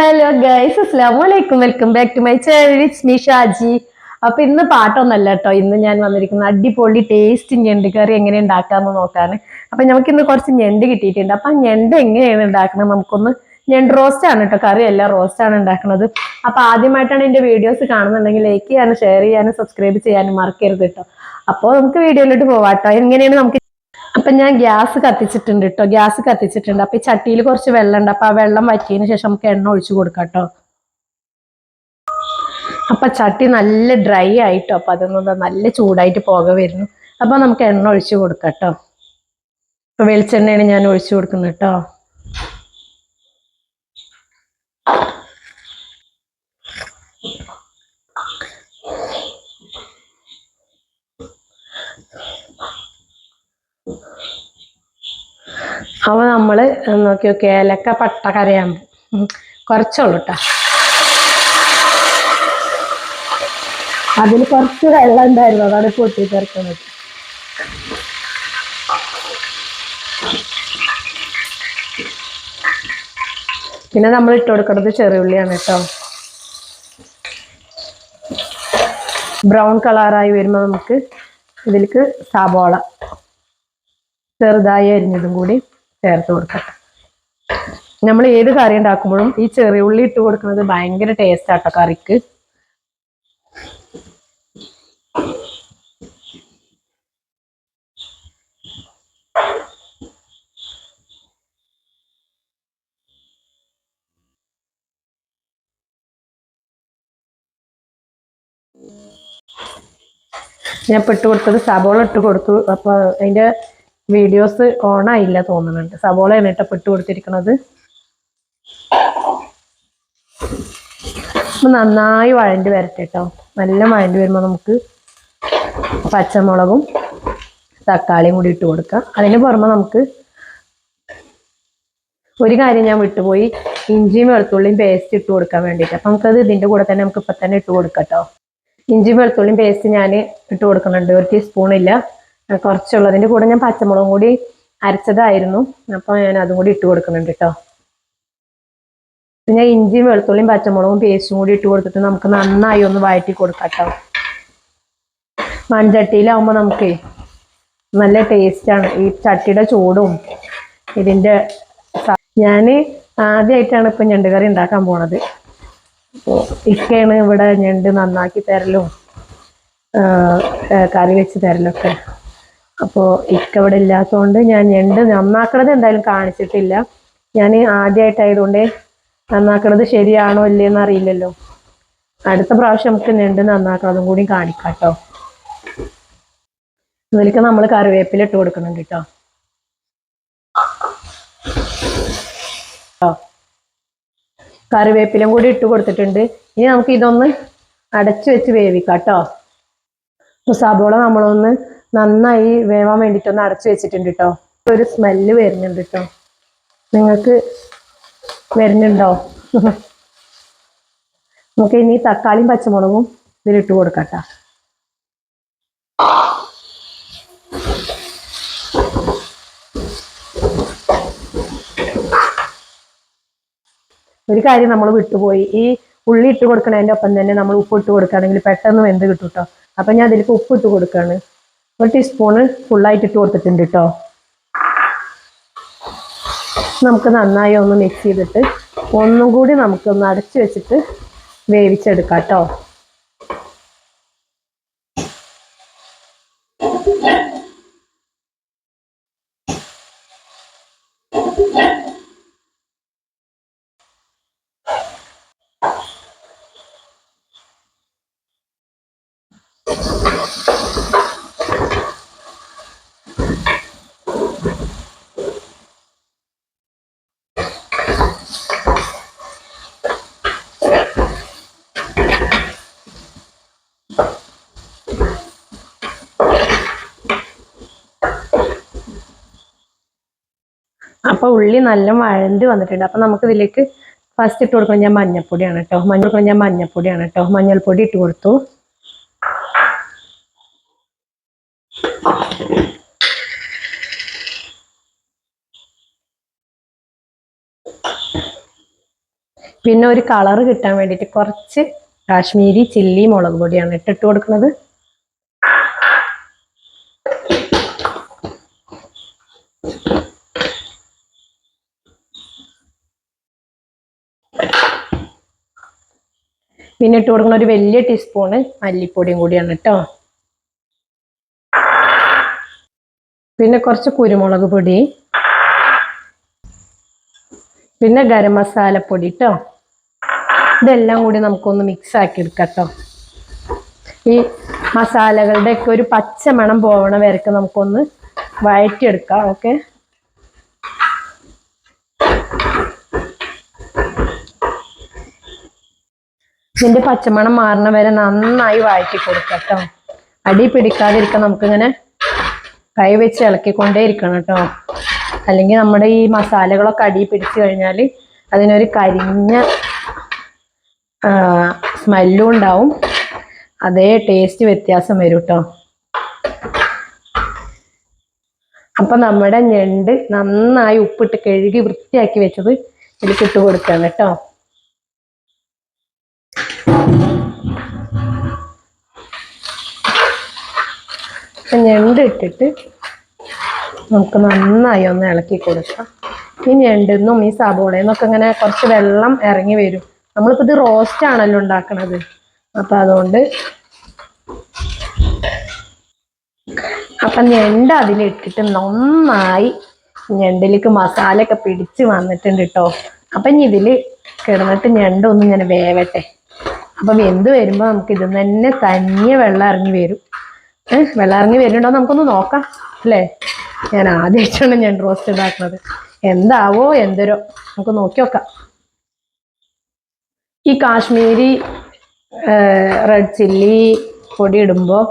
Hello guys അസ്ലാമലൈക്കും welcome back to my channel it's me Shaji. അപ്പൊ ഇന്ന് പാട്ടൊന്നല്ല കേട്ടോ. ഇന്ന് ഞാൻ വന്നിരിക്കുന്നത് അടിപൊളി ടേസ്റ്റ് ഞണ്ട് കറി എങ്ങനെ ഉണ്ടാക്കാന്ന് നോക്കാണ് അപ്പൊ നമുക്ക് ഇന്ന് കുറച്ച് ഞണ്ട് കിട്ടിയിട്ടുണ്ട്. അപ്പൊ ഞണ്ട് എങ്ങനെയാണ് ഉണ്ടാക്കുന്നത് നമുക്കൊന്ന് ഞണ്ട് റോസ്റ്റ് ആണ് കേട്ടോ. കറി അല്ല റോസ്റ്റ് ആണ് ഉണ്ടാക്കുന്നത് അപ്പൊ ആദ്യമായിട്ടാണ് എന്റെ വീഡിയോസ് കാണുന്നുണ്ടെങ്കിൽ ലൈക്ക് ചെയ്യാനും ഷെയർ ചെയ്യാനും സബ്സ്ക്രൈബ് ചെയ്യാനും മറക്കരുത് കേട്ടോ. അപ്പോൾ നമുക്ക് വീഡിയോയിലോട്ട് പോവാട്ടോ. എങ്ങനെയാണ് നമുക്ക് അപ്പൊ ഞാൻ ഗ്യാസ് കത്തിച്ചിട്ടുണ്ട് കേട്ടോ ഗ്യാസ് കത്തിച്ചിട്ടുണ്ട്. അപ്പൊ ഈ ചട്ടിയിൽ കുറച്ച് വെള്ളം ഉണ്ട് അപ്പൊ ആ വെള്ളം വറ്റിയതിന് ശേഷം നമുക്ക് എണ്ണ ഒഴിച്ചു കൊടുക്കാം കേട്ടോ അപ്പൊ ചട്ടി നല്ല ഡ്രൈ ആയിട്ടോ. അപ്പൊ അതൊന്നും നല്ല ചൂടായിട്ട് പോക വരുന്നു. അപ്പൊ നമുക്ക് എണ്ണ ഒഴിച്ചു കൊടുക്കാം കേട്ടോ വെളിച്ചെണ്ണയാണ് ഞാൻ ഒഴിച്ചു കൊടുക്കുന്നത് കേട്ടോ അപ്പൊ നമ്മൾ നോക്കി നോക്കി ഏലക്ക പട്ട കരയാകുമ്പോ കുറച്ചുള്ളൂ കേട്ടോ അതിൽ കുറച്ച് വെള്ളം ഉണ്ടായിരുന്നു. അതാണ് പൊട്ടി ചേർക്കുന്നത്. പിന്നെ നമ്മൾ ഇട്ട് കൊടുക്കുന്നത് ചെറിയുള്ളിയാണ് കേട്ടോ ബ്രൗൺ കളറായി വരുമ്പോൾ നമുക്ക് ഇതിലേക്ക് സബോള ചെറുതായി അരിഞ്ഞതും കൂടി ചേർത്ത് കൊടുക്കട്ടെ നമ്മൾ ഏത് കറി ഉണ്ടാക്കുമ്പോഴും ഈ ചെറിയ ഉള്ളി ഇട്ട് കൊടുക്കുന്നത് ഭയങ്കര ടേസ്റ്റ് ആട്ടോ കറിക്ക്. ഞാൻ ഇട്ട് കൊടുത്തത് സബോള ഇട്ട് കൊടുത്തു. അപ്പൊ അതിന്റെ വീഡിയോസ് ഓൺ ആയില്ല തോന്നുന്നുണ്ട്. സബോള കേട്ടോ പെട്ട് കൊടുത്തിരിക്കുന്നത് നന്നായി വഴണ്ടി വരട്ടെ കേട്ടോ. നല്ല വഴണ്ടി വരുമ്പോൾ നമുക്ക് പച്ചമുളകും തക്കാളിയും കൂടി ഇട്ട് കൊടുക്കാം. അതിന് പുറമെ നമുക്ക് ഒരു കാര്യം ഞാൻ വിട്ടുപോയി. ഇഞ്ചിയും വെളുത്തുള്ളിയും പേസ്റ്റ് ഇട്ട് കൊടുക്കാൻ വേണ്ടിയിട്ട്. അപ്പം നമുക്കത് ഇതിന്റെ കൂടെ തന്നെ നമുക്ക് ഇപ്പം തന്നെ ഇട്ട് കൊടുക്കാം കേട്ടോ. ഇഞ്ചിയും വെളുത്തുള്ളിയും പേസ്റ്റ് ഞാൻ ഇട്ട് കൊടുക്കുന്നുണ്ട്. ഒരു ടീസ്പൂൺ ഇല്ല കുറച്ചുള്ളതിന്റെ കൂടെ ഞാൻ പച്ചമുളകും കൂടി അരച്ചതായിരുന്നു. അപ്പോൾ ഞാൻ അതും കൂടി ഇട്ട് കൊടുക്കുന്നുണ്ട് കേട്ടോ പിന്നെ ഇഞ്ചിയും വെളുത്തുള്ളിയും പച്ചമുളകും പേസ്റ്റും കൂടി ഇട്ട് കൊടുത്തിട്ട് നമുക്ക് നന്നായി ഒന്ന് വഴറ്റി കൊടുക്കാം കേട്ടോ മൺചട്ടിയിലാവുമ്പോൾ നമുക്ക് നല്ല ടേസ്റ്റാണ് ഈ ചട്ടിയുടെ ചൂടും ഇതിന്റെ ഞാൻ ആദ്യമായിട്ടാണ് ഇപ്പം ഞണ്ട് കറി ഉണ്ടാക്കാൻ പോണത്. ഇക്കയാണ് ഇവിടെ ഞണ്ട് നന്നാക്കി തരലും കറി വെച്ച് തരലൊക്കെ. അപ്പോൾ ഇക്കവിടെ ഇല്ലാത്തതുകൊണ്ട് ഞാൻ ഞണ്ട് നന്നാക്കണത് എന്തായാലും കാണിച്ചിട്ടില്ല. ഞാൻ ആദ്യമായിട്ടായതുകൊണ്ട് നന്നാക്കണത് ശരിയാണോ ഇല്ലേന്ന് അറിയില്ലല്ലോ. അടുത്ത പ്രാവശ്യം നമുക്ക് ഞണ്ട് നന്നാക്കണതും കൂടി കാണിക്കാം കേട്ടോ ഇതിലേക്ക് നമ്മൾ കറിവേപ്പില ഇട്ട് കൊടുക്കുന്നുണ്ട് കേട്ടോ. കറിവേപ്പിലും കൂടി ഇട്ട് കൊടുത്തിട്ടുണ്ട്. ഇനി നമുക്ക് ഇതൊന്ന് അടച്ചു വെച്ച് വേവിക്കാം കേട്ടോ സബോള നമ്മളൊന്ന് നന്നായി വേവാൻ വേണ്ടിട്ട് ഒന്ന് അടച്ചു വെച്ചിട്ടുണ്ട് കേട്ടോ ഒരു സ്മെല്ല് വരുന്നുണ്ട് കേട്ടോ നിങ്ങൾക്ക് വരുന്നുണ്ടോ? നമുക്ക് ഇനി തക്കാളിയും പച്ചമുളകും ഇതിലിട്ട് കൊടുക്കട്ട കേട്ടോ ഒരു കാര്യം നമ്മൾ വിട്ടുപോയി. ഈ ഉള്ളി ഇട്ട് കൊടുക്കണതിന്റെ ഒപ്പം തന്നെ നമ്മൾ ഉപ്പ് ഇട്ട് കൊടുക്കുകയാണെങ്കിൽ പെട്ടെന്ന് വെന്ത് കിട്ടും കേട്ടോ അപ്പൊ ഞാൻ അതിലേക്ക് ഉപ്പ് ഇട്ട് കൊടുക്കുകയാണ്. ഒരു ടീസ്പൂണ് ഫുള്ളായിട്ട് ഇട്ട് കൊടുത്തിട്ടുണ്ട് കേട്ടോ നമുക്ക് നന്നായി ഒന്ന് മിക്സ് ചെയ്തിട്ട് ഒന്നും കൂടി നമുക്കൊന്ന് അടച്ചു വെച്ചിട്ട് വേവിച്ചെടുക്കാം കേട്ടോ അപ്പൊ ഉള്ളി നല്ല വഴണ്ട് വന്നിട്ടുണ്ട്. അപ്പൊ നമുക്ക് ഇതിലേക്ക് ഫസ്റ്റ് ഇട്ട് കൊടുക്കണം ഞാൻ മഞ്ഞപ്പൊടിയാണ് കേട്ടോ മഞ്ഞൾ കൊടുക്കണം ഞാൻ മഞ്ഞപ്പൊടിയാണ് കേട്ടോ മഞ്ഞൾപ്പൊടി ഇട്ട് കൊടുത്തു. പിന്നെ ഒരു കളറ് കിട്ടാൻ വേണ്ടിയിട്ട് കുറച്ച് കാശ്മീരി ചില്ലി മുളക് പൊടിയാണ് ഇട്ടിട്ട് കൊടുക്കുന്നത്. പിന്നെ ഇട്ട് കൊടുക്കുന്ന ഒരു വലിയ ടീസ്പൂണ് മല്ലിപ്പൊടിയും കൂടിയാണ് കേട്ടോ പിന്നെ കുറച്ച് കുരുമുളക് പൊടി. പിന്നെ ഗരം മസാലപ്പൊടി കേട്ടോ ഇതെല്ലാം കൂടി നമുക്കൊന്ന് മിക്സ് ആക്കി എടുക്കാം കേട്ടോ ഈ മസാലകളുടെ ഒക്കെ ഒരു പച്ച മണം പോവണ വരക്ക് നമുക്കൊന്ന് വഴറ്റിയെടുക്കാം ഓക്കെ ഇതിന്റെ പച്ചമണം മാറണ വരെ നന്നായി വഴറ്റി കൊടുക്കാം കേട്ടോ. അടി പിടിക്കാതിരിക്കാൻ നമുക്കിങ്ങനെ കൈ വെച്ച് ഇളക്കിക്കൊണ്ടേ ഇരിക്കണം കേട്ടോ. അല്ലെങ്കിൽ നമ്മുടെ ഈ മസാലകളൊക്കെ അടി പിടിച്ചു കഴിഞ്ഞാൽ അതിനൊരു കരിഞ്ഞ സ്മെല്ലും ഉണ്ടാവും. അതേ ടേസ്റ്റ് വ്യത്യാസം വരും കേട്ടോ. അപ്പൊ നമ്മുടെ ഞണ്ട് നന്നായി ഉപ്പിട്ട് കഴുകി വൃത്തിയാക്കി വെച്ചത് ഇതിൽ ഇട്ട് കൊടുക്കാം കേട്ടോ. ഞണ്ട് ഇട്ടിട്ട് നമുക്ക് നന്നായി ഒന്ന് ഇളക്കി കൊടുക്കാം. ഈ ഞണ്ടിന്നും ഈ സബോളയിൽ നിന്നൊക്കെ ഇങ്ങനെ കുറച്ച് വെള്ളം ഇറങ്ങി വരും. നമ്മളിപ്പോ ഇത് റോസ്റ്റ് ആണല്ലോ ഉണ്ടാക്കണത്. അപ്പൊ അതുകൊണ്ട് അപ്പൊ ഞണ്ട് അതിലിട്ടിട്ട് നന്നായി ഞണ്ടിലേക്ക് മസാലയൊക്കെ പിടിച്ച് വന്നിട്ടുണ്ട് കേട്ടോ അപ്പൊ ഇനി ഇതിൽ കിടന്നിട്ട് ഞണ്ട് ഒന്ന് ഇങ്ങനെ വേവട്ടെ. അപ്പൊ വെന്ത് വരുമ്പോ നമുക്ക് ഇതിൽ തന്നെ തനിയെ വെള്ളം ഇറങ്ങി വരും. ഏഹ് വെള്ളം ഇറങ്ങി വരുന്നുണ്ടോ നമുക്കൊന്ന് നോക്കാം അല്ലേ? ഞാൻ ആദ്യമായിട്ടാണ് ഞാൻ റോസ്റ്റ് ഉണ്ടാക്കുന്നത് എന്താവോ എന്തരോ. നമുക്ക് നോക്കി നോക്കാം. ഈ കാശ്മീരി റെഡ് ചില്ലി പൊടി ഇടുമ്പോൾ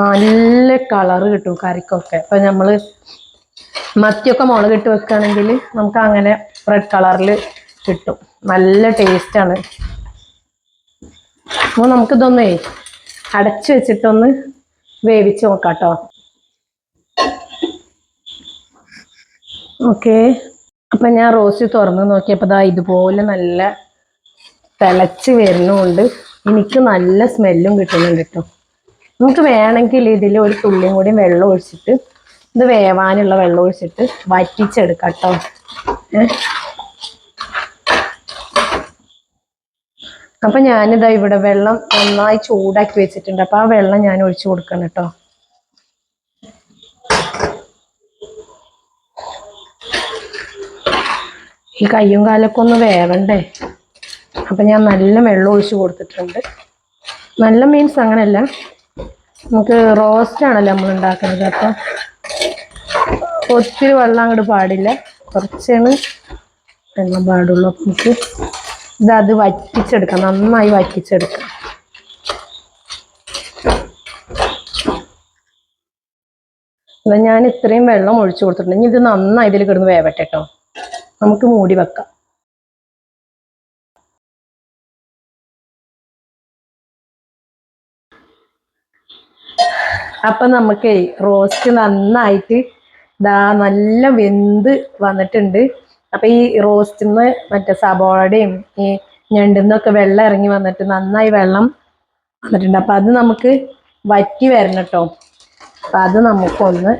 നല്ല കളറ് കിട്ടും കറിക്കൊക്കെ. അപ്പം നമ്മൾ മത്തിയൊക്കെ മുളക് ഇട്ട് വെക്കുകയാണെങ്കിൽ നമുക്ക് അങ്ങനെ റെഡ് കളറിൽ കിട്ടും. നല്ല ടേസ്റ്റാണ് അപ്പോൾ നമുക്കിതൊന്നേ അടച്ചു വെച്ചിട്ടൊന്ന് വേവിച്ച് നോക്കാം കേട്ടോ ഓക്കെ. അപ്പം ഞാൻ റോസ്റ്റ് തുറന്ന് നോക്കിയപ്പോൾ ദാ ഇതുപോലെ നല്ല തിളച്ച് വരുന്നുണ്ട്. എനിക്ക് നല്ല സ്മെല്ലും കിട്ടുന്നുണ്ട് കേട്ടോ. നമുക്ക് വേണമെങ്കിൽ ഇതിൽ ഒരു തുള്ളിയും കൂടി വെള്ളം ഒഴിച്ചിട്ട് ഇത് വേവാനുള്ള വെള്ളം ഒഴിച്ചിട്ട് വറ്റിച്ചെടുക്കാം കേട്ടോ. ഏ? അപ്പൊ ഞാനിതാ ഇവിടെ വെള്ളം നന്നായി ചൂടാക്കി വെച്ചിട്ടുണ്ട്. അപ്പൊ ആ വെള്ളം ഞാൻ ഒഴിച്ചു കൊടുക്കണം കേട്ടോ ഈ കയ്യും കാലൊക്കെ ഒന്ന് വേവണ്ടേ? അപ്പൊ ഞാൻ നല്ല വെള്ളം ഒഴിച്ചു കൊടുത്തിട്ടുണ്ട്. നല്ല മീൻസ് അങ്ങനെയല്ല നമുക്ക് റോസ്റ്റ് ആണല്ലോ നമ്മൾ ഉണ്ടാക്കുന്നത്. അപ്പൊ ഒത്തിരി വെള്ളം അങ്ങോട്ട് പാടില്ല. കുറച്ചാണ് വെള്ളം പാടുള്ളൂ. അപ്പൊ നമുക്ക് ഇത് അത് വറ്റിച്ചെടുക്കാം. നന്നായി വറ്റിച്ചെടുക്കാം. ഞാൻ ഇത്രയും വെള്ളം ഒഴിച്ചു കൊടുത്തിട്ടുണ്ട്. ഇനി ഇത് നന്നായി ഇതിൽ കിടന്ന് വേവട്ടെ കേട്ടോ നമുക്ക് മൂടി വെക്കാം. അപ്പൊ നമുക്ക് റോസ്റ്റ് നന്നായിട്ട് ദാ നല്ല വെന്ത് വന്നിട്ടുണ്ട്. അപ്പൊ ഈ റോസ്റ്റിന്ന് മറ്റേ സബോളയുടെയും ഈ ഞണ്ടിന്നൊക്കെ വെള്ളം ഇറങ്ങി വന്നിട്ട് നന്നായി വെള്ളം വന്നിട്ടുണ്ട്. അപ്പൊ അത് നമുക്ക് വറ്റി വരണം കേട്ടോ. അപ്പൊ അത് നമുക്കൊന്ന്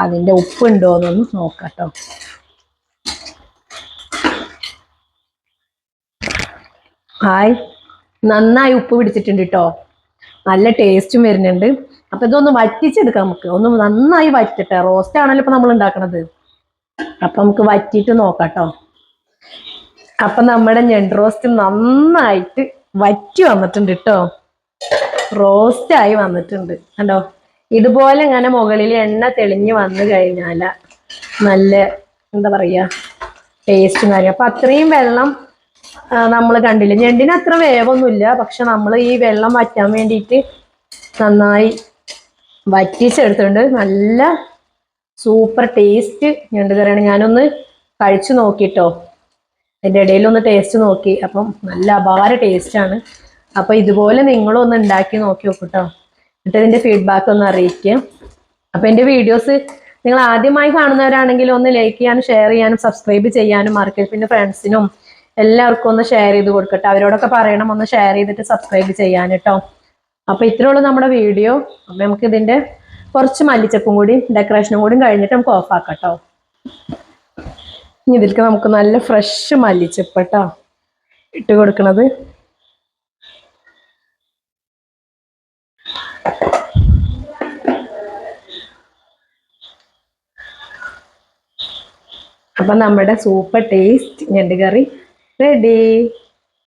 അതിന്റെ ഉപ്പ് ഉണ്ടോ എന്നൊന്ന് നോക്കാം കേട്ടോ. ഹായ്. നന്നായി ഉപ്പ് പിടിച്ചിട്ടുണ്ട് കേട്ടോ. നല്ല ടേസ്റ്റും വരുന്നുണ്ട്. അപ്പൊ ഇതൊന്ന് വറ്റിച്ചെടുക്കാം നമുക്ക്. ഒന്ന് നന്നായി വറ്റട്ടെ. റോസ്റ്റ് ആണല്ലോ ഇപ്പൊ നമ്മൾ ഉണ്ടാക്കണത്. അപ്പൊ നമുക്ക് വറ്റിയിട്ട് നോക്കാം അപ്പൊ നമ്മുടെ ഞണ്ട് റോസ്റ്റ് നന്നായിട്ട് വറ്റി വന്നിട്ടുണ്ട് കേട്ടോ റോസ്റ്റ് ആയി വന്നിട്ടുണ്ട്. കണ്ടോ? ഇതുപോലെ ഇങ്ങനെ മുകളിൽ എണ്ണ തെളിഞ്ഞ് വന്നു കഴിഞ്ഞാല നല്ല എന്താ പറയാ ടേസ്റ്റും കാര്യം അപ്പൊ അത്രയും വെള്ളം നമ്മൾ കണ്ടില്ല? ഞണ്ടിന് അത്ര വേവൊന്നുമില്ല. പക്ഷെ നമ്മൾ ഈ വെള്ളം വറ്റാൻ വേണ്ടിയിട്ട് നന്നായി വറ്റിച്ചെടുത്തിട്ടുണ്ട്. നല്ല സൂപ്പർ ടേസ്റ്റ് ഞണ്ട് കറിയാണ് ഞാനൊന്ന് കഴിച്ചു നോക്കിട്ടോ. അതിന്റെ ഇടയിൽ ഒന്ന് ടേസ്റ്റ് നോക്കി. അപ്പം നല്ല അപാര ടേസ്റ്റാണ് അപ്പോൾ ഇതുപോലെ നിങ്ങളും ഒന്ന് ഉണ്ടാക്കി നോക്കി നോക്കൂട്ടോ. എന്നിട്ട് ഇതിന്റെ ഫീഡ്ബാക്ക് ഒന്ന് അറിയിക്കുക അപ്പോൾ എന്റെ വീഡിയോസ് നിങ്ങൾ ആദ്യമായി കാണുന്നവരാണെങ്കിൽ ഒന്ന് ലൈക്ക് ചെയ്യാനും ഷെയർ ചെയ്യാനും സബ്സ്ക്രൈബ് ചെയ്യാനും മറക്കരുത്. പിന്നെ ഫ്രണ്ട്സിനും എല്ലാവർക്കും ഒന്ന് ഷെയർ ചെയ്ത് കൊടുക്കട്ടെ. അവരോടൊക്കെ പറയണം ഒന്ന് ഷെയർ ചെയ്തിട്ട് സബ്സ്ക്രൈബ് ചെയ്യാൻ കേട്ടോ. അപ്പോൾ ഇത്രയുള്ളൂ നമ്മുടെ വീഡിയോ അപ്പം നമുക്ക് ഇതിന്റെ കുറച്ച് മല്ലിച്ചപ്പും കൂടി ഡെക്കറേഷനും കൂടി കഴിഞ്ഞിട്ട് നമുക്ക് ഓഫ് ആക്കാം കേട്ടോ ഇനി ഇതിലേക്ക് നമുക്ക് നല്ല ഫ്രഷ് മല്ലിച്ചപ്പ് കേട്ടോ ഇട്ട് കൊടുക്കണത്. അപ്പൊ നമ്മുടെ സൂപ്പർ ടേസ്റ്റ് ഞണ്ട് കറി. റെഡി